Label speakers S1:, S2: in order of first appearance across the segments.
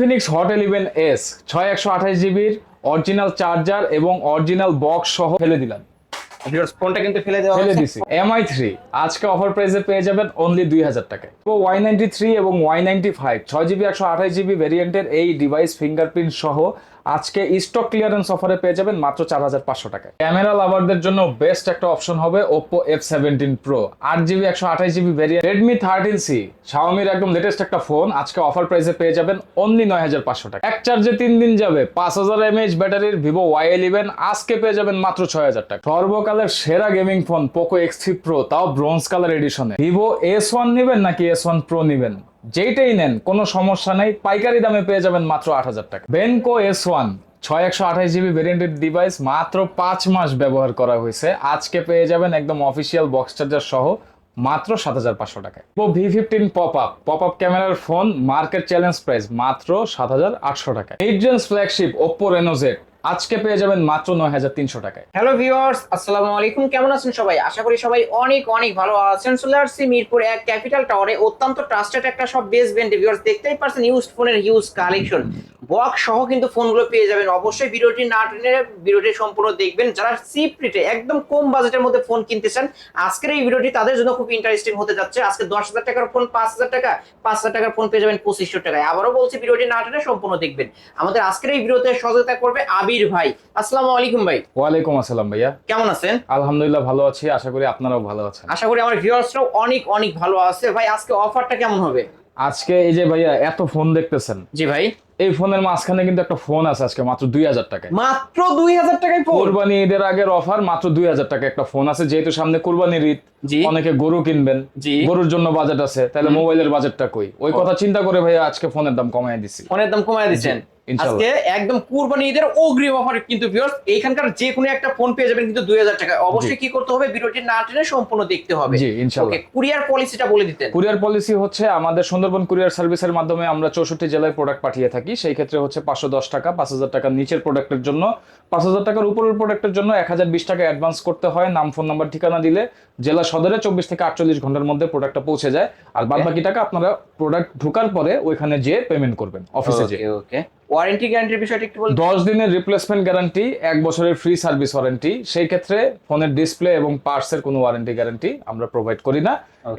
S1: Infinix hot eleven S ছয় একশো আঠাশ জিবির অরিজিনাল চার্জার এবং অরিজিনাল বক্স সহ ফেলে দিলাম।
S2: ফোনটা কিন্তু ফেলে দেওয়া
S1: ফেলে দিছি। এমআই থ্রি আজকে অফার প্রাইসে পেয়ে যাবেন অনলি দুই হাজার টাকায়। তো ওয়াই নাইনটি থ্রি এবং ওয়াই নাইনটি ফাইভ ছয় জিবি একশো আঠাশ জিবি ভেরিয়েন্টের এই ডিভাইস ফিঙ্গারপ্রিন্ট সহ আজকে স্টক ক্লিয়ারেন্স অফারে পেয়ে যাবেন মাত্র চার হাজার পাঁচশো টাকায়। ক্যামেরা লাভারদের জন্য বেস্ট একটা অপশন হবে ওপো এফ সেভেন্টিন প্রো আট জিবি একশো আঠাশ GB variant Redmi thirteen C শাওমির একদম লেটেস্ট একটা ফোন আজকে অফার প্রাইসে পেয়ে যাবেন অনলি নয় হাজার পাঁচশো টাকা। এক চার্জে তিন দিন যাবে, পাঁচ হাজার এমএইচ ব্যাটারির ভিভো ওয়াই ইলেভেন। আজকে পেয়ে যাবেন মাত্র ছয় হাজার টাকা। সর্বকালের সেরা gaming phone Poco X three Pro তাও ব্রোঞ্জ কালার এডিশনে ভিভো এস ওয়ান নেবেন নাকি এস ওয়ান প্রো নেবেন? যেইটাই নেন, কোনো সমস্যা নেই। পাইকারি দামে পেয়ে যাবেন মাত্র আট হাজার টাকা। বেনকো এস ওয়ান ছয় একশো আঠাশ জিবি ভেরিয়েন্টের ডিভাইস মাত্র পাঁচ মাস ব্যবহার করা হয়েছে। আজকে পেয়ে যাবেন একদম অফিসিয়াল বক্স চার্জার সহ মাত্র সাত হাজার পাঁচশো টাকায়। ও V fifteen pop up pop up ক্যামেরার ফোন মার্কেট চ্যালেঞ্জ প্রাইস মাত্র সাত হাজার আটশো টাকায়। রেঞ্জ ফ্ল্যাগশিপ ওপ্পো রেনোজেট আজকে পেয়ে যাবেন মাত্র নয় হাজার তিনশো টাকায়।
S2: হ্যালো ভিউয়ার্স, আসসালামু আলাইকুম। কেমন আছেন সবাই? আশা করি সবাই অনেক অনেক ভালো আছেন। চলে আসছি মিরপুর এক ক্যাপিটাল টাওয়ারে। অত্যন্ত ট্রাস্টেড একটা সব বেস ব্যান্ড ভিউয়ার্স, দেখতেই পারছেন ইউজ ফোনের হিউজ কালেকশন বক্স সহ কিন্তু ফোনগুলো পেয়ে যাবেন। অবশ্যই ভিডিওটি না টেনে ভিডিওটি সম্পূর্ণ দেখবেন। যারা চিপ রেটে একদম কম বাজেটের মধ্যে ফোন কিনতে চান আজকের এই ভিডিওটি তাদের জন্য খুব ইন্টারেস্টিং হতে যাচ্ছে। আজকে দশ হাজার টাকার ফোন পাঁচ হাজার টাকা পাঁচ হাজার টাকার ফোন পেয়ে যাবেন পঁচিশশো টাকায়। আবারও বলছি ভিডিওটি না টেনে সম্পূর্ণ দেখবেন। আমাদের আজকের এই ভিডিওতে সহযোগিতা করবে আবির ভাই। আসসালামু আলাইকুম ভাই।
S1: ওয়ালাইকুম আসসালাম ভাইয়া।
S2: কেমন আছেন?
S1: আলহামদুলিল্লাহ ভালো আছি। আশা করি আপনারাও ভালো আছেন।
S2: আশা করি আমার ভিউয়ার্সরাও অনেক অনেক ভালো আছে। ভাই আজকে অফারটা কেমন হবে?
S1: আজকে এই যে ভাইয়া এত ফোন দেখতেছেন।
S2: জি ভাই।
S1: এই ফোনের মাঝখানে কিন্তু একটা ফোন আছে আজকে মাত্র দুই হাজার টাকায়।
S2: মাত্র দুই হাজার টাকায়
S1: কোরবানি ঈদের আগের অফার মাত্র দুই হাজার টাকা একটা ফোন আছে। যেহেতু সামনে কোরবানির ঈদ অনেকে গরু কিনবেন গরুর জন্য বাজেট আছে তাহলে মোবাইলের বাজেটটা কই? ওই কথা চিন্তা করে ভাই আজকে ফোনের দাম কমাই দিছি।
S2: ফোনের দাম কমায় দিচ্ছেন। আজকে একদম কুরবানি ঈদের অগ্রিম অফার কিন্তু ভিউয়ার্স এইখানকার যে কোনো একটা ফোন পেয়ে যাবেন কিন্তু দুই হাজার টাকা। অবশ্যই কি করতে হবে? ভিডিওটি না টেনে সম্পূর্ণ দেখতে হবে।
S1: জি ইনশাল্লাহ
S2: ওকে কুরিয়ার পলিসিটা বলে দিতেন।
S1: কুরিয়ার পলিসি হচ্ছে আমাদের সুন্দরবন কুরিয়ার সার্ভিসের মাধ্যমে আমরা চৌষট্টি জেলায় প্রোডাক্ট পাঠিয়ে থাকি। সেই ক্ষেত্রে হচ্ছে পাঁচশো দশ টাকা পাঁচ হাজার টাকার নিচের প্রোডাক্টের জন্য। পাঁচ হাজার টাকার উপরের প্রোডাক্টের জন্য এক হাজার বিশ টাকা অ্যাডভান্স করতে হয়। নাম ফোন নাম্বার ঠিকানা দিলে জেলা সদরে চব্বিশ থেকে আটচল্লিশ ঘণ্টার মধ্যে প্রোডাক্টটা পৌঁছে যায়। আর বাদ বাকি টাকা আপনারা প্রোডাক্ট ঢোকার পরে ওইখানে যেয়ে পেমেন্ট করবেন অফিসে যেয়ে।
S2: ওকে ওকে ওয়ারেন্টি গ্যারান্টির বিষয়টা একটু বলুন।
S1: দশ দিনের রিপ্লেসমেন্ট গ্যারান্টি এক বছরের ফ্রি সার্ভিস ওয়ারেন্টি সেই ক্ষেত্রে ফোনের ডিসপ্লে এবং পার্টসের কোনো ওয়ারেন্টি গ্যারান্টি আমরা প্রোভাইড করি না।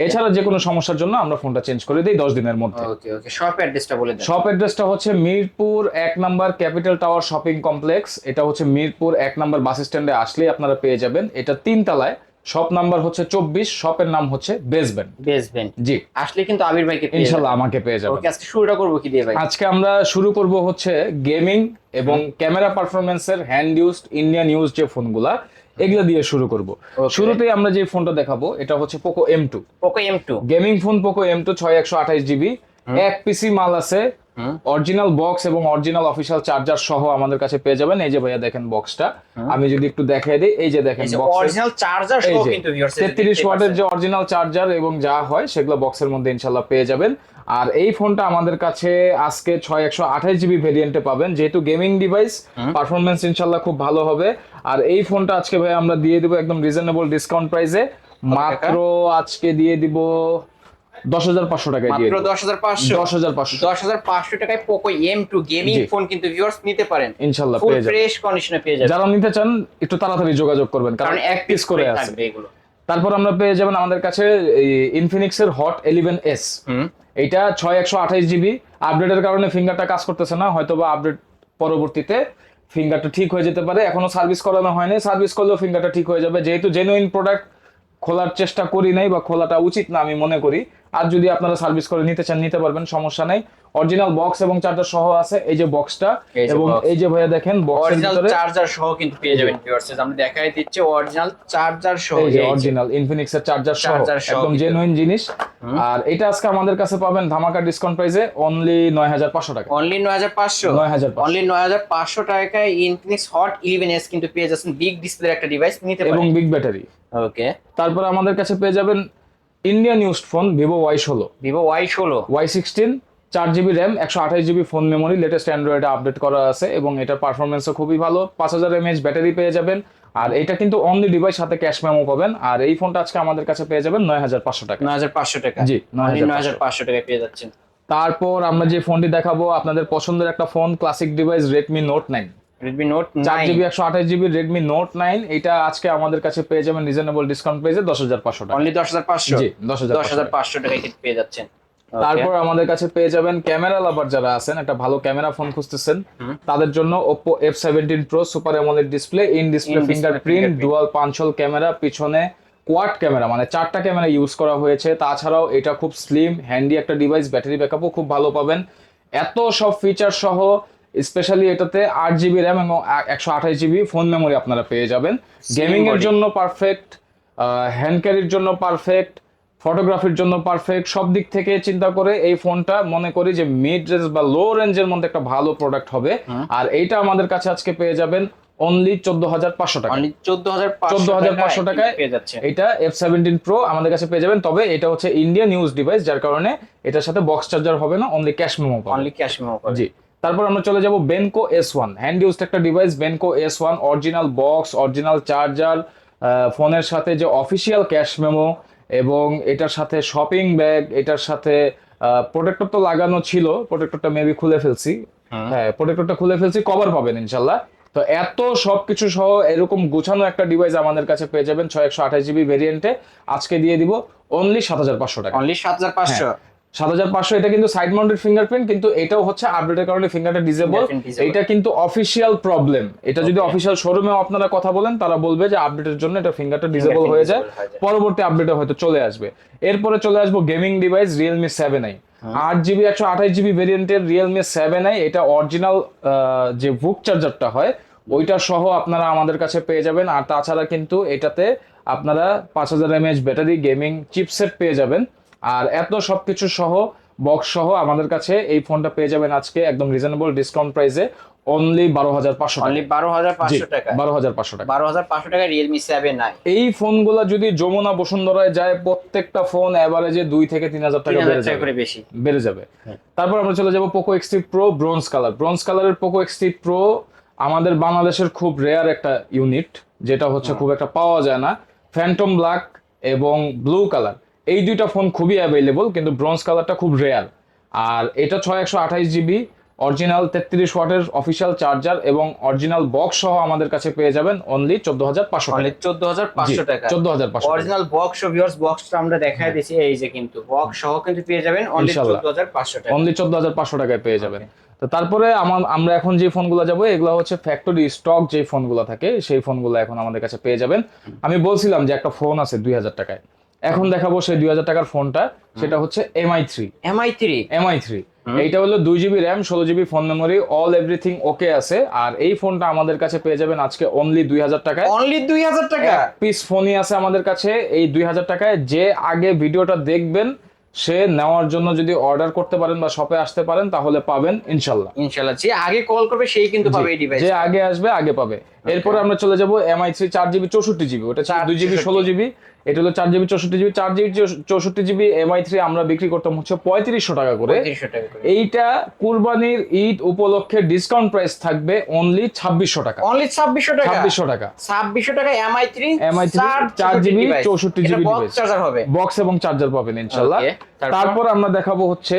S1: এছাড়া যে কোনো সমস্যার জন্য আমরা ফোনটা চেঞ্জ করে দিই দশ দিনের মধ্যে।
S2: ওকে ওকে শপ অ্যাড্রেসটা বলে দেন।
S1: শপ অ্যাড্রেসটা হচ্ছে মিরপুর এক number capital tower shopping complex এটা হচ্ছে মিরপুর এক নাম্বার বাস স্ট্যান্ডে আসলেই আপনারা পেয়ে যাবেন। এটা তিন তলায় শপ নাম্বার হচ্ছে চব্বিশ শপের নাম হচ্ছে বেসবেন্ড
S2: বেসবেন
S1: জি।
S2: আসলে কিন্তু আবির ভাইকে
S1: ইনশাল্লাহ আমাকে পেয়ে যাবেন।
S2: ওকে আজকে শুরুটা করব কি দিয়ে ভাই?
S1: আজকে আমরা শুরু করব হচ্ছে গেমিং এবং ক্যামেরা পারফরমেন্সের হ্যান্ড ইউজড ইন্ডিয়ান ইউজ যে ফোনগুলা এগুলা দিয়ে শুরু করব। শুরুতেই আমরা যে ফোনটা দেখাবো এটা হচ্ছে Poco M two
S2: Poco M two
S1: gaming phone Poco M two ছয় একশো আঠাশ জিবি এক পিসি মাল আছে। অরিজিনাল বক্স এবং অরিজিনাল অফিসিয়াল চার্জার সহ আমাদের কাছে পেয়ে যাবেন। এই যে ভাইয়া দেখেন বক্সটা আমি যদি একটু দেখাই দিই এই যে দেখেন
S2: অরিজিনাল চার্জার সহ কিন্তু ভিউয়ার্স
S1: তেত্রিশ ওয়াটের যে অরিজিনাল চার্জার এবং যা হয় সেগুলো বক্সের মধ্যে ইনশাল্লাহ পেয়ে যাবেন। আর এই ফোনটা আমাদের কাছে আজকে ছয় একশো আঠাশ জিবি ভেরিয়েন্টে পাবেন। যেহেতু গেমিং ডিভাইস পারফরমেন্স ইনশাল্লাহ খুব ভালো হবে। আর এই ফোনটা আজকে ভাই আমরা দিয়ে দিব একদম রিজনেবল ডিসকাউন্ট প্রাইসে মাত্র আজকে দিয়ে দিব দশ হাজার পাঁচশো টাকায় দিয়ে
S2: মাত্র দশ হাজার পাঁচশো?
S1: দশ হাজার পাঁচশো
S2: দশ হাজার পাঁচশো টাকায় Poco M two gaming phone কিন্তু ভিউয়ার্স নিতে পারেন।
S1: ইনশাল্লাহ পেয়ে যাবেন।
S2: ফ্রেশ কন্ডিশনে পেয়ে যাবেন।
S1: যারা নিতে চান একটু তাড়াতাড়ি যোগাযোগ করবেন
S2: কারণ এক পিস
S1: করে আছে।
S2: এগুলো।
S1: তারপর আমরা পেয়ে যাবেন আমাদের কাছে ইনফিনিক্স এর হট ইলেভেন এস এইটা ছয় একশো আঠাশ জিবি আপডেটের কারণে ফিঙ্গারটা কাজ করতেছে না হয়তো বা আপডেট পরবর্তীতে ফিঙ্গারটা ঠিক হয়ে যেতে পারে। এখনও সার্ভিস করানো হয়নি। সার্ভিস করলেও ফিঙ্গারটা ঠিক হয়ে যাবে। যেহেতু জেনুইন প্রোডাক্ট খোলার চেষ্টা করি নাই বা খোলাটা উচিত না আমি মনে করি। আর যদি আপনারা সার্ভিস করে নিতে চান নিতে পারবেন সমস্যা নাই। অরিজিনাল বক্স এবং চার্জার সহ আছে এই যে বক্সটা এবং এই যে ভাইয়া দেখেন বক্সের
S2: অরিজিনাল চার্জার সহ কিন্তু পেয়ে যাবেন ভিউয়ার্স আমরা দেখাই দিচ্ছি অরিজিনাল চার্জার সহ
S1: এই যে অরিজিনাল ইনফিনিক্স এর চার্জার সহ একদম জেনুইন জিনিস। আর এটা আজকে আমাদের কাছে পাবেন ধামাকা ডিসকাউন্ট প্রাইসে অনলি নয় হাজার পাঁচশো টাকা।
S2: অনলি নয় হাজার পাঁচশো?
S1: 9500
S2: অনলি নয় হাজার পাঁচশো টাকায় ইনফিনিক্স হট ইলেভেন এস কিন্তু পেয়ে যাচ্ছেন। বিগ ডিসপ্লে একটা ডিভাইস নিতে পারেন।
S1: এবং বিগ ব্যাটারি
S2: ওকে
S1: তারপর আমাদের কাছে পেয়ে যাবেন Indian used phone Vivo Y ষোলো।
S2: ভিভো ওয়াই ষোলো।
S1: ওয়াই সিক্সটিন চার জিবি র্যাম একশো আঠাশ জিবি ফোন মেমোরি লেটেস্ট অ্যান্ড্রয়েডে আপডেট করা আছে এবং এটার পারফরমেন্সও খুবই ভালো। পাঁচ হাজার এমএইচ ব্যাটারি পেয়ে যাবেন। আর এটা কিন্তু অনলি ডিভাইস সাথে ক্যাশ মেমো পাবেন। আর এই ফোনটা আজকে আমাদের কাছে পেয়ে যাবেন নয় হাজার পাঁচশো টাকা।
S2: নয় হাজার পাঁচশো টাকা।
S1: জি,
S2: নয়
S1: 9500
S2: হাজার পাঁচশো টাকা পেয়ে যাচ্ছেন।
S1: তারপর আমরা যে ফোনটি দেখাবো আপনাদের পছন্দের একটা phone classic device Redmi Note nine চার জিবি একশো আঠাশ জিবি রেডমি নোট নাইন এটা আজকে আমাদের কাছে পেয়ে যাবেন রিজনেবল ডিসকাউন্ট প্রাইসে দশ হাজার পাঁচশো টাকা।
S2: অনলি দশ হাজার পাঁচশো?
S1: জি দশ হাজার
S2: দশ হাজার পাঁচশো টাকায় কিন্তু পেয়ে যাচ্ছেন।
S1: তারপর আমাদের কাছে পেয়ে যাবেন ক্যামেরা লাভার যারা আছেন একটা ভালো ক্যামেরা ফোন খুঁজতেছেন তাদের জন্য Oppo F17 Pro super AMOLED display in display fingerprint. Dual পাঁচল camera পিছনে কোয়াড ক্যামেরা মানে চারটা ক্যামেরা ইউজ করা হয়েছে। তাছাড়াও এটা খুব স্লিম হ্যান্ডি একটা ডিভাইস ব্যাটারি ব্যাকআপও খুব ভালো পাবেন। এত সব ফিচার সহ স্পেশালি এটাতে আট জিবি র্যাম এবং একশো আঠাশ জিবি ফোন মেমোরি আপনারা পেয়ে যাবেন। গেমিং এর জন্য পারফেক্ট হ্যান্ড ক্যারির জন্য পারফেক্ট ফটোগ্রাফির জন্য পারফেক্ট সব দিক থেকে চিন্তা করে এই ফোনটা মনে করি যে মিড রেঞ্জ বা লো রেঞ্জের মধ্যে একটা ভালো প্রোডাক্ট হবে। আর এইটা আমাদের কাছে আজকে পেয়ে যাবেন অনলি চোদ্দ হাজার পাঁচশো টাকা।
S2: অনলি চোদ্দ হাজার
S1: পাঁচশো টাকায়
S2: পেয়ে যাচ্ছে।
S1: এটা এফ সেভেন্টিন প্রো আমাদের কাছে পেয়ে যাবেন। তবে এটা হচ্ছে ইন্ডিয়ান ইউজ ডিভাইস যার কারণে এটার সাথে বক্স চার্জার হবে না only cash memo
S2: only cash memo
S1: জি। তারপর আমরা চলে যাব Benco S one hand used একটা device Benco S one original box original charger ফোনের সাথে যে অফিসিয়াল ক্যাশ মেমো এবং এটার সাথে শপিং ব্যাগ এটার সাথে প্রোটেক্টর তো লাগানো ছিল প্রোটেক্টরটা মেবি খুলে ফেলছি। হ্যাঁ প্রোটেক্টরটা খুলে ফেলছি কভার পাবেন ইনশাল্লাহ। তো এত সবকিছু সহ এরকম গোছানো একটা ডিভাইস আমাদের কাছে পেয়ে যাবেন ছয় একশো আঠাশ জিবি ভেরিয়েন্টে আজকে দিয়ে দিব অনলি সাত হাজার পাঁচশো টাকা।
S2: অনলি সাত হাজার পাঁচশো।
S1: সাত হাজার পাঁচশো এটা কিন্তু সাইড মাউন্টেড ফিঙ্গারপ্রিন্ট কিন্তু এটাও হচ্ছে আপডেটের কারণে ফিঙ্গারটা ডিজেবল এটা কিন্তু অফিসিয়াল প্রবলেম এটা যদি. অফিসিয়াল শোরুমেও আপনারা কথা বলেন তারা বলবে যে আপডেটের জন্য এটা ফিঙ্গারটা ডিজেবল হয়ে
S2: হয়ে যায়।
S1: পরবর্তী আপডেটে হয়তো চলে আসবে। এরপরে চলে আসব gaming device Realme seven I আট জিবি একশো আঠাশ জিবি ভেরিয়েন্টের রিয়েলমি সেভেন আই এটা অরিজিনাল যে বুক চার্জারটা হয় ওইটা সহ আপনারা আমাদের কাছে পেয়ে যাবেন। আর তাছাড়া কিন্তু এটাতে আপনারা পাঁচ হাজার এমএএচ ব্যাটারি গেমিং চিপসেট পেয়ে যাবেন। আর এত সবকিছু সহ বক্স সহ আমাদের কাছে এই ফোনটা পেয়ে যাবেন আজকে একদম রিজনেবল ডিসকাউন্ট প্রাইসে অনলি বারো হাজার পাঁচশো
S2: অনলি বারো হাজার পাঁচশো টাকা।
S1: বারো হাজার পাঁচশো টাকা।
S2: বারো হাজার পাঁচশো টাকা রিয়েলমি সেভেন নাই
S1: এই ফোনগুলা যদি যমুনা বসুন্ধরায় যায় প্রত্যেকটা ফোন এভারেজে দুই থেকে তিন হাজার টাকা বেড়ে যাবে।
S2: বেশি।
S1: বেড়ে যাবে।
S2: হ্যাঁ।
S1: তারপর আমরা চলে যাব Poco XT Pro bronze colour bronze কালারের পোকো এক্সটি প্রো আমাদের বাংলাদেশের খুব রেয়ার একটা ইউনিট যেটা হচ্ছে খুব একটা পাওয়া যায় না। ফ্যান্টম ব্ল্যাক এবং ব্লু কালার এই দুইটা ফোন খুবই অ্যাভেলেবল কিন্তু ব্রোঞ্জ কালারটা খুব রেয়ার আর এটা ছয় একশো আঠাইশ জিবি অরিজিনাল তেত্রিশ ওয়াটের অফিসিয়াল চার্জার এবং অরিজিনাল বক্স সহ আমাদের কাছে পেয়ে যাবেন অনলি চোদ্দ হাজার পাঁচশো
S2: অনলি চোদ্দ হাজার পাঁচশো টাকা।
S1: চোদ্দ হাজার পাঁচশো
S2: অরিজিনাল বক্স ভিউয়ার্স বক্সটা আমরা দেখাই দিয়েছি এই যে কিন্তু বক্স সহ কিন্তু পেয়ে যাবেন অনলি চোদ্দ হাজার পাঁচশো টাকা।
S1: অনলি চোদ্দ হাজার পাঁচশো টাকায় পেয়ে যাবেন। তো তারপরে আমার আমরা এখন যে ফোনগুলো যাব এগুলো হচ্ছে ফ্যাক্টরি স্টক যে ফোনগুলো থাকে সেই ফোনগুলো এখন আমাদের কাছে পেয়ে যাবেন। আমি বলছিলাম যে একটা ফোন আছে দুই হাজার টাকায়। এখন দেখাবো সেই দুই হাজার টাকার ফোনটা সেটা হচ্ছে Mi three
S2: Mi three
S1: Mi three এইটা হলো দুই জিবি র্যাম ষোলো GB phone memory all everything okay আছে। আর এই ফোনটা আমাদের কাছে পেয়ে যাবেন আজকে অনলি দুই হাজার টাকায়।
S2: অনলি দুই হাজার টাকা?
S1: পিস ফোনই আছে আমাদের কাছে এই দুই হাজার টাকায়। যে আগে ভিডিওটা দেখবেন সে নেওয়ার জন্য যদি অর্ডার করতে পারেন বা শপে আসতে পারেন তাহলে পাবেন ইনশাল্লাহ।
S2: ইনশাল্লাহ। যে আগে কল করবে সেই কিন্তু পাবে এই ডিভাইস
S1: যে আগে আসবে আগে পাবে। এরপরে আমরা চলে যাব এমআই থ্রি চার জিবি চৌষট্টি জিবি। ওটা দুই জিবি ষোলো জিবি। এটা হলো চার জিবি চৌষট্টি জিবি চার জিবি চৌষট্টি জিবি এমআই থ্রি আমরা বিক্রি করতাম হচ্ছে পঁয়ত্রিশশো টাকা করে। এইটা কুরবানির ঈদ উপলক্ষে ডিসকাউন্ট প্রাইস থাকবে অনলি ছাব্বিশশো টাকা।
S2: অনলি ছাব্বিশশো টাকা?
S1: ছাব্বিশশো টাকা।
S2: ছাব্বিশশো টাকা এমআই থ্রি
S1: MI থ্রি, চার GB, 64 GB
S2: বক্স চার্জার হবে।
S1: বক্স এবং চার্জার পাবেন ইনশাল্লাহ
S2: তারপর?
S1: আমরা দেখাবো হচ্ছে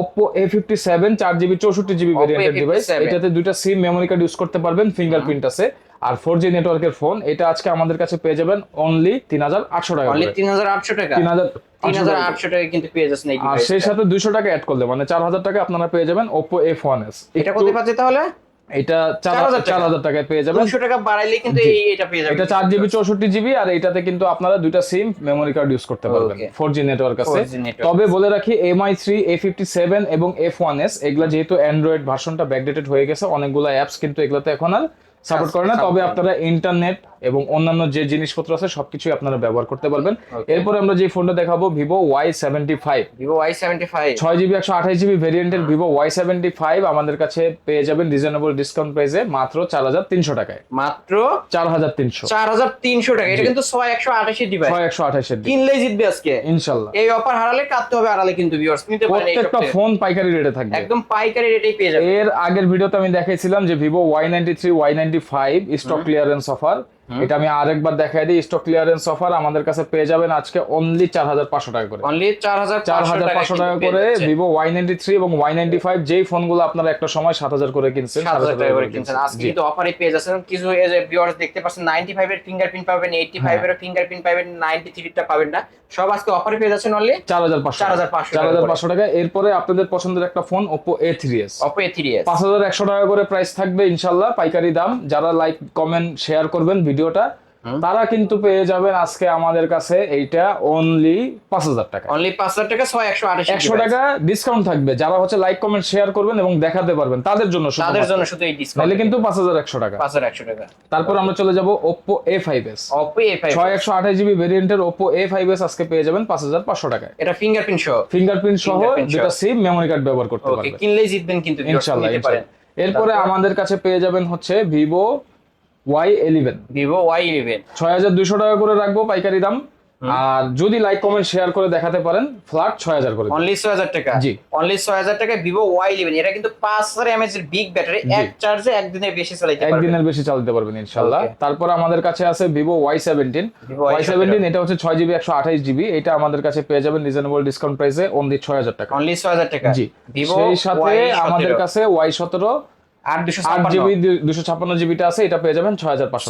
S1: Oppo A57 চার জিবি চৌষট্টি জিবি
S2: Oppo
S1: ভেরিয়েন্টের ডিভাইস
S2: A57
S1: এটাতে দুইটা সিম মেমোরি কার্ড ইউজ করতে পারবেন ফিঙ্গারপ্রিন্ট আছে। আর ফোর জি নেটওয়ার্কের ফোন এটা আজকে আমাদের কাছে পেয়ে যাবেন অনলি তিন হাজার আটশো টাকা
S2: অনলি তিন হাজার আটশো টাকা?
S1: তিন হাজার
S2: তিন হাজার আটশো টাকা কিন্তু পেয়ে যাচ্ছেন
S1: আর সেই সাথে দুইশো টাকা অ্যাড করলে মানে চার হাজার টাকা আপনারা পেয়ে যাবেন ওপো এফ ওয়ান এস
S2: এটা কোথায় পাচ্ছে তাহলে?
S1: এটা চার
S2: 4,000 টাকা।
S1: চার হাজার টাকায় পেয়ে যাবেন।
S2: দুশো টাকা বাড়াইলে কিন্তু এটা পেয়ে যাবে
S1: এটা চার জিবি চৌষট্টি জিবি আর এটাতে কিন্তু আপনারা দুইটা সিম মেমোরি কার্ড ইউজ করতে পারবেন। ফোর জি নেটওয়ার্ক আছে। তবে বলে রাখি Mi three A fifty seven এবং এফ ওয়ান এস এগুলা যেহেতু অ্যান্ড্রয়েড ভার্সনটা ব্যাকডেটেড হয়ে গেছে অনেকগুলো অ্যাপস কিন্তু এগুলাতে এখন আর সাপোর্ট করে না তবে আপনারা ইন্টারনেট এবং অন্যান্য যে জিনিসপত্র আছে সবকিছুই আপনারা ব্যবহার করতে পারবেন. এরপরে আমরা যে ফোনটা দেখাবো Vivo Y seventy five
S2: Vivo Y seventy five
S1: ছয় জিবি একশো আঠাশ জিবি ভেরিয়েন্টের ভিভো ওয়াই সেভেন্টি ফাইভ আমাদের কাছে পেয়ে যাবেন রিজনেবল ডিসকাউন্ট প্রাইসে মাত্র চার হাজার তিনশো টাকায়।
S2: মাত্র
S1: চার হাজার তিনশো।
S2: চার হাজার তিনশো টাকা এটা কিন্তু ছয় একশো আটাশি ডিভাইস
S1: ছয় একশো আঠাশের
S2: কিনলেই জিতবে আজকে।
S1: ইনশাল্লাহ।
S2: এই অফার হারালে কাটতে হবে হারালে কিন্তু ভিউয়ার্স নিতে পারেন
S1: প্রত্যেকটা ফোন পাইকারি রেটে থাকবে।
S2: একদম পাইকারি রেটেই পেয়ে যাবে
S1: এর আগের ভিডিওতে আমি দেখাইছিলাম যে Vivo Y ninety three Y ninety five stock clearance offer
S2: হুম।
S1: এটা আমি আরেকবার দেখাই দিই। স্টক ক্লিয়ারেন্স অফার আমাদের কাছে পেয়ে যাবেন আজকে অনলি চার হাজার পাঁচশো টাকা করে।
S2: অনলি চার হাজার
S1: চার হাজার পাঁচশো টাকা করে ভিভো ওয়াই নাইনটি থ্রি এবং ওয়াই নাইনটি ফাইভ যেই ফোনগুলো আপনারা একটা সময় সাত হাজার করে কিনছেন
S2: সাত হাজার
S1: 7,000
S2: টাকা করে কিনছেন। আজকে। কিন্তু অফারে পেয়ে যাচ্ছেন। কিছু ভিউয়ার্স দেখতে পাচ্ছেন নাইনটি ফাইভ এর ফিঙ্গারপ্রিন্ট পাবেন এইটটি ফাইভ। এর ফিঙ্গারপ্রিন্ট পাবেন নাইনটি থ্রিটা পাবেন না। সব আজকে অফারে পেয়ে যাচ্ছেন অনলি
S1: চার হাজার পাঁচশো
S2: 4,500
S1: চার হাজার পাঁচশো টাকা এরপরে আপনাদের পছন্দের একটা phone Oppo A three S
S2: Oppo A three S
S1: পাঁচ হাজার একশো টাকা করে প্রাইস থাকবে ইনশাল্লাহ পাইকারি দাম। যারা লাইক কমেন্ট শেয়ার করবেন ভিডিওটা তারা কিন্তু পেয়ে যাবেন আজকে আমাদের কাছে এইটা অনলি পাঁচ হাজার টাকা।
S2: অনলি পাঁচ হাজার টাকা ছয় একশো আঠাশ
S1: একশো টাকা ডিসকাউন্ট থাকবে। যারা হচ্ছে লাইক কমেন্ট শেয়ার করবেন এবং দেখাতে পারবেন তাদের জন্য
S2: তাদের জন্য শুধু এই ডিসকাউন্ট
S1: নাহলে কিন্তু পাঁচ হাজার একশো টাকা।
S2: পাঁচ হাজার একশো টাকা।
S1: তারপর আমরা চলে যাব Oppo A five S
S2: Oppo A five
S1: S একশো আঠাশ জিবি ভেরিয়েন্টের ওপো এ ফাইভ এস আজকে পেয়ে যাবেন পাঁচ হাজার পাঁচশো টাকা
S2: এটা ফিঙ্গারপ্রিন্ট সহ।
S1: ফিঙ্গারপ্রিন্ট সহ যেটা। সিম মেমোরি কার্ড ব্যবহার করতে পারবেন।
S2: কিনলেই জিতবেন কিন্তু
S1: ইনশাল্লাহ। এরপরে আমাদের কাছে পেয়ে যাবেন হচ্ছে Vivo Y eleven
S2: Vivo Y eleven
S1: ছয় হাজার দুশো টাকা করে রাখব পাইকারি দাম। আর যদি লাইক কমেন্ট শেয়ার করে দেখাতে পারেন ফ্ল্যাট ছয় হাজার করে
S2: অনলি ছয় হাজার টাকা?
S1: জি।
S2: অনলি ছয় হাজার টাকা ভিভো ওয়াই ইলেভেন এটা কিন্তু পাঁচ হাজার এমএচ এর বিগ ব্যাটারি এক চার্জে একদিনের বেশি চালাইতে পারবেন।
S1: একদিনের বেশি চালাতে পারবেন ইনশাল্লাহ। তারপর আমাদের কাছে আছে Vivo Y seventeen
S2: Vivo
S1: Y
S2: Y17
S1: seventeen এটা হচ্ছে ছয় জিবি একশো আঠাইশ জিবি এটা আমাদের কাছে পেয়ে যাবেন রিজনেবল ডিসকাউন্ট প্রাইসে অনলি ছয় হাজার টাকা।
S2: অনলি ছয় হাজার টাকা।
S1: জি। সেই সাথে আমাদের কাছে ওয়াই সতেরো
S2: আট দুশো
S1: আট জিবি দুশো ছাপ্পান্ন জিবিটা আছে এটা পেয়ে যাবেন ছয় হাজার পাঁচশো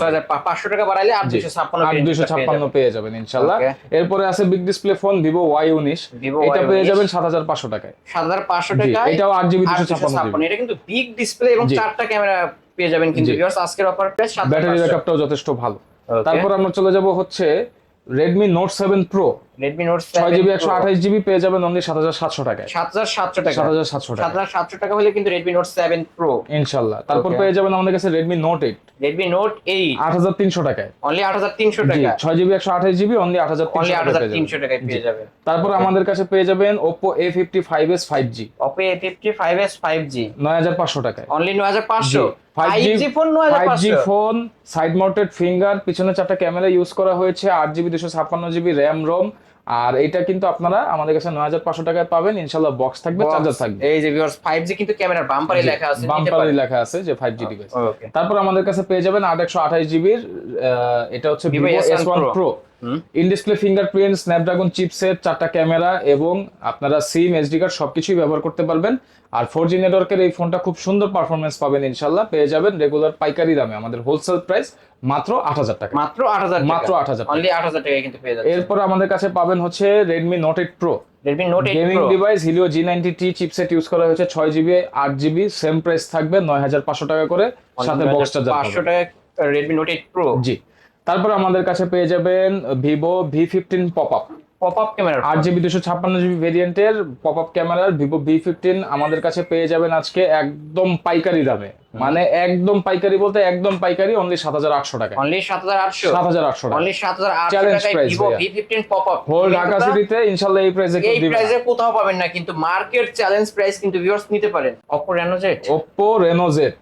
S2: টাকা। বাড়াইলে আট দুশো ছাপ্পান্ন
S1: আট দুশো ছাপ্পান্ন পেয়ে যাবেন ইনশাল্লাহ এরপরে আছে big display phone Vivo Y উনিশ। এটা পেয়ে যাবেন সাত হাজার পাঁচশো টাকায়।
S2: সাত হাজার পাঁচশো টাকা
S1: এটাও আট জিবি দুশো ছাপ্পান্ন
S2: এটা কিন্তু বিগ ডিসপ্লে এবং চারটা ক্যামেরা পেয়ে যাবেন কিন্তু আজকের অফার
S1: ব্যাটারি ব্যাকআপটাও যথেষ্ট ভালো। তারপর আমরা চলে যাব হচ্ছে Redmi Note seven Pro
S2: Redmi Note
S1: ছয় জিবি একশো আঠাইশ জিবি পেয়ে যাবেন অনলি সাত হাজার সাতশো টাকায়।
S2: সাত হাজার সাতশো টাকা।
S1: সাত হাজার সাতশো
S2: সাত
S1: টাকা
S2: হাজার সাতশো টাকা হলে কিন্তু রেডমি নোট সেভেন প্রো
S1: ইনশাল্লাহ। তারপর পেয়ে যাবেন আমাদের কাছে Redmi Note eight
S2: Redmi Note eight
S1: আট হাজার তিনশো টাকায়।
S2: অনলি আট হাজার তিনশো টাকা
S1: ছয় জিবি একশো আঠাইশ জিবি অনলি আট হাজার
S2: অনলি আট হাজার তিনশো টাকায় পেয়ে
S1: জি।
S2: যাবে
S1: তারপর আমাদের কাছে পেয়ে যাবেন Oppo A fifty five S five G
S2: Oppo A fifty five S five G
S1: নয় হাজার পাঁচশো টাকায়।
S2: অনলি নয় হাজার পাঁচশো। Five
S1: 5G
S2: G phone
S1: phone side mounted finger পিছনে চারটা ক্যামেরা ইউজ করা হয়েছে আট জিবি দুশো ছাপ্পান্ন জিবি র্যাম রোম আর এটা কিন্তু আপনারা আমাদের কাছে নয় হাজার পাঁচশো টাকায় পাবেন। ইনশাল্লাহ বক্স থাকবে চার্জার থাকবে।
S2: এই যে ভিউয়ার্স ফাইভ জি কিন্তু ক্যামেরার বাম্পারে লেখা আছে
S1: বাম্পারে লেখা আছে যে ফাইভ জি ডিভাইস তারপর আমাদের কাছে পেয়ে যাবেন আট একশো আঠাশ জিবির এটা হচ্ছে Vivo S one Pro. In display fingerprint Snapdragon chipset চারটা ক্যামেরা এবং আপনারা সিম এসডি কার্ড সবকিছুই ব্যবহার করতে পারবেন। আর ফোর জি নেটওয়ার্কের এই ফোনটা খুব সুন্দর পারফরমেন্স পাবেন ইনশাল্লাহ পেয়ে যাবেন রেগুলার পাইকারি দামে আমাদের হোলসেল প্রাইস মাত্র আট হাজার টাকা।
S2: মাত্র আট হাজার
S1: মাত্র 8,000
S2: অনলি আট হাজার টাকায় কিন্তু পেয়ে যাচ্ছে
S1: এরপর আমাদের কাছে পাবেন হচ্ছে Redmi Note eight Pro
S2: Redmi Note eight
S1: gaming device Helio G ninety T chipset use করা হয়েছে ছয় জিবি আট জিবি সেম প্রাইস থাকবে নয় হাজার পাঁচশো টাকা করে। সাথে বক্স চার্জার
S2: পাঁচশো টাকা Redmi Note eight Pro
S1: G. তারপর আমাদের কাছে পেয়ে যাবেন Vivo V fifteen pop up
S2: pop up camera
S1: আট জিবি দুশো ছাপ্পান্ন জিবি ভেরিয়েন্টের পপ আপ ক্যামেরার ভিভো ভি ফিফটিন আমাদের কাছে পেয়ে যাবেন আজকে একদম পাইকারি দামে। মানে একদম পাইকারি বলতে একদম পাইকারি অনলি সাত হাজার আটশো টাকা
S2: অনলি সাত হাজার আটশো?
S1: সাত হাজার আটশো
S2: অনলি সাত হাজার
S1: price
S2: Vivo V fifteen pop up
S1: whole Dhaka সিটিতে ইনশাল্লাহ এই প্রাইসে
S2: এই প্রাইসে কোথাও পাবেন না কিন্তু মার্কেট চ্যালেঞ্জ প্রাইস কিন্তু ভিউয়ার্স নিতে পারেন। Oppo Reno Z
S1: Oppo Reno Z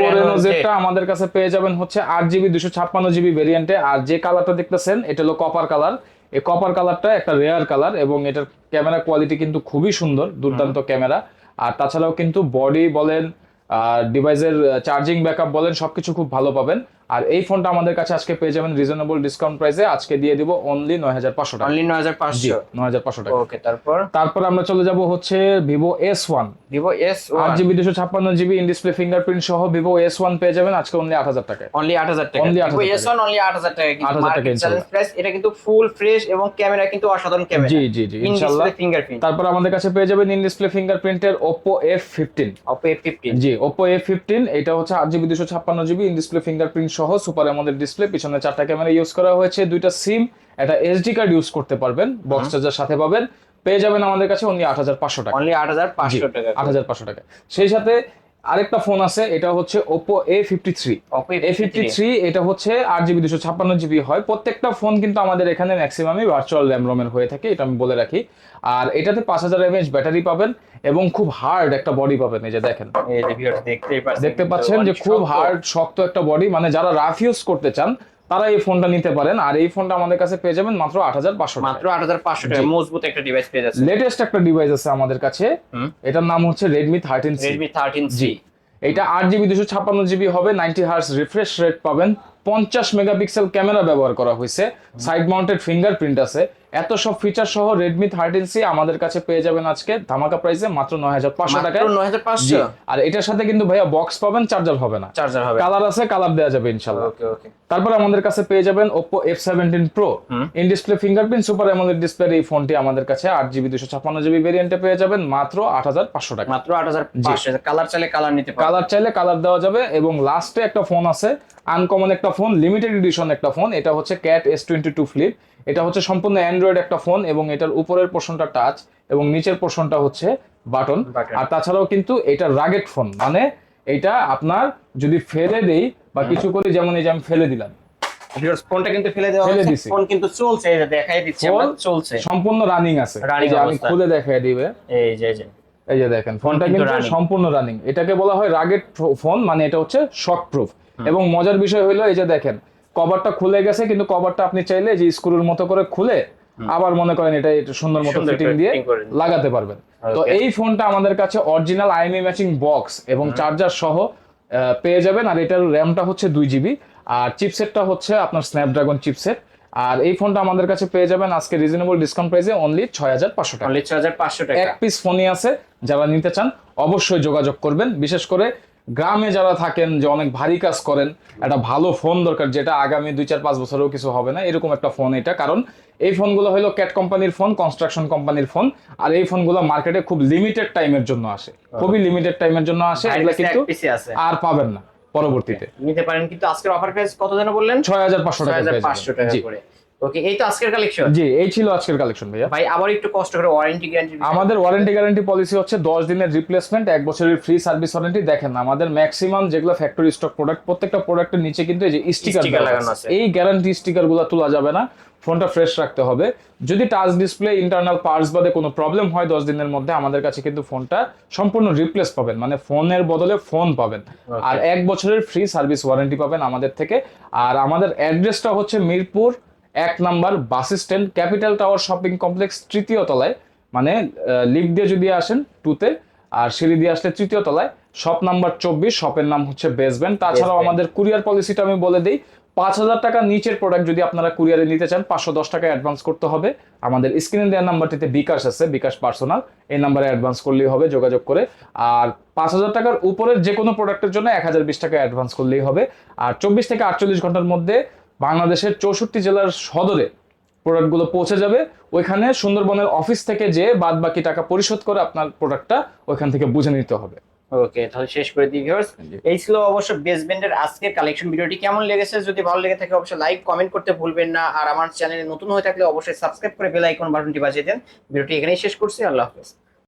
S2: Reno
S1: Reno জেডটা আমাদের কাছে পেয়ে যাবেন হচ্ছে আট জিবি দুশো ছাপ্পান্ন জিবি ভেরিয়েন্টে আর যে কালারটা দেখতেছেন এটা হলো কপার কালার এই কপার কালারটা একটা রেয়ার কালার এবং এটার ক্যামেরা কোয়ালিটি কিন্তু খুবই সুন্দর দুর্দান্ত ক্যামেরা আর তাছাড়াও কিন্তু বডি বলেন আর ডিভাইসের চার্জিং ব্যাকআপ বলেন সবকিছু খুব ভালো পাবেন। আর এই ফোনটা আমাদের কাছে আজকে পেয়ে যাবেন রিজনেবল ডিসকাউন্ট প্রাইসে আজকে দিয়ে দিব অনলি নয় হাজার পাঁচশো টাকা।
S2: অনলি নয় হাজার পাঁচশো।
S1: নয় হাজার পাঁচশো টাকা।
S2: ওকে তারপর?
S1: তারপর আমরা চলে যাব হচ্ছে Vivo S one
S2: Vivo S
S1: আট জিবি দুশো ছাপ্পান্ন জিবি ইন ডিসপ্লে ফিঙ্গারপ্রিন্ট সহ ভিভো এস ওয়ান পেয়ে যাবেন আজকে অনলি আট হাজার টাকায়।
S2: অনলি আট হাজার টাকা
S1: Only
S2: Vivo
S1: 8,000
S2: S one only আট হাজার টাকা কিন্তু
S1: 8,000 টাকা।
S2: প্রাইস এটা কিন্তু ফুল ফ্রেশ এবং ক্যামেরা কিন্তু অসাধারণ ক্যামেরা
S1: জি জি জি ইনশাল্লাহ
S2: ফিঙ্গারপ্রিন্ট
S1: তারপর আমাদের কাছে পেয়ে যাবেন ইন ডিসপ্লে ফিঙ্গারপ্রিন্টের Oppo F fifteen
S2: Oppo A fifteen
S1: G Oppo F fifteen এটা হচ্ছে আট জিবি দুশো ছাপ্পান্ন জিবি ইন ডিসপ্লে ফিঙ্গারপ্রিন্ট সহ সুপার আমাদের ডিসপ্লে পিছনে চারটা ক্যামেরা ইউজ করা হয়েছে দুইটা সিম একটা এসডি কার্ড ইউজ করতে পারবেন বক্স চার্জার সাথে পাবেন পেয়ে যাবেন আমাদের কাছে অনলি আট হাজার পাঁচশো টাকা।
S2: অনলি আট হাজার পাঁচশো টাকা।
S1: আট হাজার পাঁচশো টাকা। সেই সাথে আরেকটা ফোন আছে এটা হচ্ছে থ্রি এ ফিফটি থ্রি এটা হচ্ছে আট জিবি দুশো ছাপ্পান্ন জিবি হয়। প্রত্যেকটা ফোন কিন্তু আমাদের এখানে ম্যাক্সিমামই ভার্চুয়াল র্যাম রোমের হয়ে থাকে এটা আমি বলে রাখি। আর এটাতে পাঁচ হাজার এমএএচ ব্যাটারি পাবেন এবং খুব হার্ড একটা বডি পাবেন এই যে দেখেন।
S2: এই যে ভিউয়ার্স দেখতেই পাচ্ছেন
S1: দেখতে পাচ্ছেন যে খুব হার্ড শক্ত একটা বডি মানে যারা রাফ ইউজ করতে চান তারা এই ফোনটা নিতে পারেন। আর এই ফোনটা আমাদের কাছে পেয়ে যাবেন মাত্র আট হাজার পাঁচশো
S2: মাত্র আট হাজার পাঁচশো টাকা। মজবুত একটা ডিভাইস পেয়ে যাচ্ছে
S1: লেটেস্ট একটা ডিভাইস আছে আমাদের কাছে। এটার নাম হচ্ছে Redmi thirteen
S2: Redmi thirteen G.
S1: এটা আট জিবি দুশো ছাপ্পান্ন জিবি হবে। নাইনটি হার্স রিফ্রেশ রেট পাবেন। পঞ্চাশ মেগাপিক্সেল ক্যামেরা ব্যবহার করা হয়েছে। সাইড মাউন্টেড ফিঙ্গারপ্রিন্ট আছে। এত সব ফিচার সহ রেডমি থার্টিন সি আমাদের কাছে পেয়ে যাবেন আজকে। ধামাকা প্রাইসে মাত্র নয় হাজার পাঁচশো টাকায়।
S2: মাত্র নয় হাজার
S1: জি
S2: পাঁচশো
S1: আর এটার সাথে কিন্তু ভাইয়া বক্স পাবেন চার্জার হবে না।
S2: চার্জার হবে।
S1: কালার আছে কালার দেওয়া যাবে ইনশাল্লাহ।
S2: ওকে ওকে
S1: তারপর আমাদের কাছে পেয়ে যাবেন Oppo F17 Pro in display fingerprint super AMOLED ডিসপ্লের এই ফোনটি আমাদের কাছে আট জিবি দুশো ছাপ্পান্ন জিবি ভেরিয়েন্টে পেয়ে যাবেন মাত্র আট হাজার পাঁচশো টাকা।
S2: মাত্র আট হাজার পাঁচশো কালার চাইলে কালার নিতে পারবেন
S1: কালার চাইলে কালার দেওয়া যাবে এবং লাস্টে একটা ফোন আছে আনকমন একটা ফোন লিমিটেড এডিশন একটা ফোন এটা হচ্ছে Cat S twenty two flip এটা হচ্ছে সম্পূর্ণ অ্যান্ড্রয়েড একটা ফোন এবং এটার উপরের পোর্শনটা টাচ এবং নিচের পোর্শনটা হচ্ছে বাটন আর তাছাড়াও কিন্তু এটা রাগেট ফোন মানে এটা আপনার যদি ফেলে দেই বা কিছু করি যেমন এই যে আমি ফেলে দিলাম।
S2: ফোনটা কিন্তু ফেলে দেওয়া হয়েছে। ফোন কিন্তু চলছে এই যে দেখাই দিচ্ছি
S1: ফোন
S2: চলছে।
S1: সম্পূর্ণ রানিং আছে।
S2: Running
S1: এই যে আমি খুলে দেখাই দিবে।
S2: এই যে এই
S1: এই যে দেখেন ফোনটা
S2: কিন্তু
S1: কিন্তু সম্পূর্ণ রানিং এটাকে বলা হয় রাগেট ফোন মানে এটা হচ্ছে শক প্রুফ এবং মজার বিষয় হলো এই যে দেখেন কভারটা খুলে গেছে কিন্তু কভারটা আপনি চাইলে যে স্ক্রুর মতো করে খুলে আবার মনে করেন এটা সুন্দর মতো ফিটিং দিয়ে। লাগাতে পারবেন। তো এই ফোনটা আমাদের কাছে অরিজিনাল আইএমই ম্যাচিং বক্স এবং চার্জার সহ পেয়ে যাবেন আর এটার র্যামটা হচ্ছে দুই জিবি আর চিপসেটটা হচ্ছে আপনার স্ন্যাপড্রাগন চিপসেট আর এই ফোনটা আমাদের কাছে পেয়ে যাবেন আজকে রিজনেবল ডিসকাউন্ট প্রাইসে অনলি ছয় হাজার পাঁচশো টাকা।
S2: অনলি ছয় হাজার পাঁচশো টাকা।
S1: এক পিস ফোনই আছে যারা নিতে চান অবশ্যই যোগাযোগ করবেন বিশেষ করে গ্রামে যারা থাকেন যে অনেক ভারী কাজ করেন একটা ভালো ফোন দরকার যেটা আগামী দুই চার পাঁচ বছরেও কিছু হবে না। এরকম একটা ফোন এটা। কারণ এই ফোনগুলো হলো ক্যাট কোম্পানির ফোন কনস্ট্রাকশন কোম্পানির ফোন আর এই ফোনগুলো মার্কেটে খুব লিমিটেড টাইমের জন্য আসে। খুবই লিমিটেড টাইমের জন্য আসে। এগুলো কিন্তু আর পাবেন না পরবর্তীতে।
S2: নিতে পারেন। কিন্তু আজকের অফার প্রাইস কত যেন বললেন?
S1: ছয় হাজার পাঁচশো টাকা
S2: হাজার
S1: পেয়ে
S2: পাঁচশো
S1: যাবেন।
S2: টাকা করে। ওকে এই তো আজকের কালেকশন
S1: জি এই ছিল আজকের কালেকশন ভাইয়া।
S2: ভাই আবার একটু কষ্ট করে ওয়ারেন্টি গ্যারান্টি
S1: আমাদের ওয়ারেন্টি গ্যারান্টি পলিসি হচ্ছে দশ দিনের রিপ্লেসমেন্ট এক বছরের ফ্রি সার্ভিস ওয়ারেন্টি দেখেন আমাদের ম্যাক্সিমাম যেগুলো ফ্যাক্টরি স্টক প্রোডাক্ট প্রত্যেকটা প্রোডাক্টের নিচে কিন্তু এই যে স্টিকার
S2: লাগানো আছে।
S1: এই গ্যারান্টি স্টিকারগুলো তোলা যাবে না ফোনটা ফ্রেশ রাখতে হবে। যদি টাচ ডিসপ্লে ইন্টারনাল পার্টস বাদে কোনো প্রবলেম হয় দশ দিনের মধ্যে আমাদের কাছে কিন্তু ফোনটা সম্পূর্ণ রিপ্লেস পাবেন। মানে ফোনের বদলে ফোন পাবেন। আর এক বছরের ফ্রি সার্ভিস ওয়ারেন্টি পাবেন আমাদের থেকে। আর আমাদের অ্যাড্রেসটা হচ্ছে মিরপুর এক number bus stand capital tower shopping complex তৃতীয় তলায় মানে লিফট দিয়ে যদি আসেন টুতে আর সিঁড়ি দিয়ে আসলে তৃতীয় তলায় শপ নাম্বার চব্বিশ শপের নাম হচ্ছে বেসবেন্ট তাছাড়াও আমাদের কুরিয়ার পলিসিটা আমি বলে দিই পাঁচ হাজার টাকা নিচের প্রোডাক্ট যদি আপনারা কুরিয়ারে নিতে চান পাঁচশো দশ টাকা অ্যাডভান্স করতে হবে। আমাদের স্ক্রিনে দেওয়ার নাম্বারটিতে বিকাশ আছে বিকাশ পার্সোনাল এই নাম্বারে অ্যাডভান্স করলেই হবে যোগাযোগ করে। আর পাঁচ হাজার টাকার উপরের যে কোনো প্রোডাক্টের জন্য এক হাজার বিশ টাকা অ্যাডভান্স করলেই হবে। আর চব্বিশ থেকে আটচল্লিশ ঘণ্টার মধ্যে বাংলাদেশের চৌষট্টি জেলার সদরে প্রোডাক্টগুলো পৌঁছে যাবে। ওইখানে সুন্দরবনের অফিস থেকে যে বাদ বাকি টাকা পরিশোধ করে আপনার প্রোডাক্টটা ওইখান থেকে বুঝে নিতে হবে।
S2: ওকে তাহলে শেষ করে দিই ভিউয়ার্স এই ছিল অবশ্য বেসবেন্ডের আজকের কালেকশন ভিডিওটি কেমন লেগেছে? যদি ভালো লেগে থাকে অবশ্যই লাইক কমেন্ট করতে ভুলবেন না। আর আমার চ্যানেলে নতুন হয়ে থাকলে অবশ্যই সাবস্ক্রাইব করে বেল আইকন বাটনটি বাজিয়ে দেন। ভিডিওটি এখানেই শেষ করছি। আল্লাহ হাফেজ।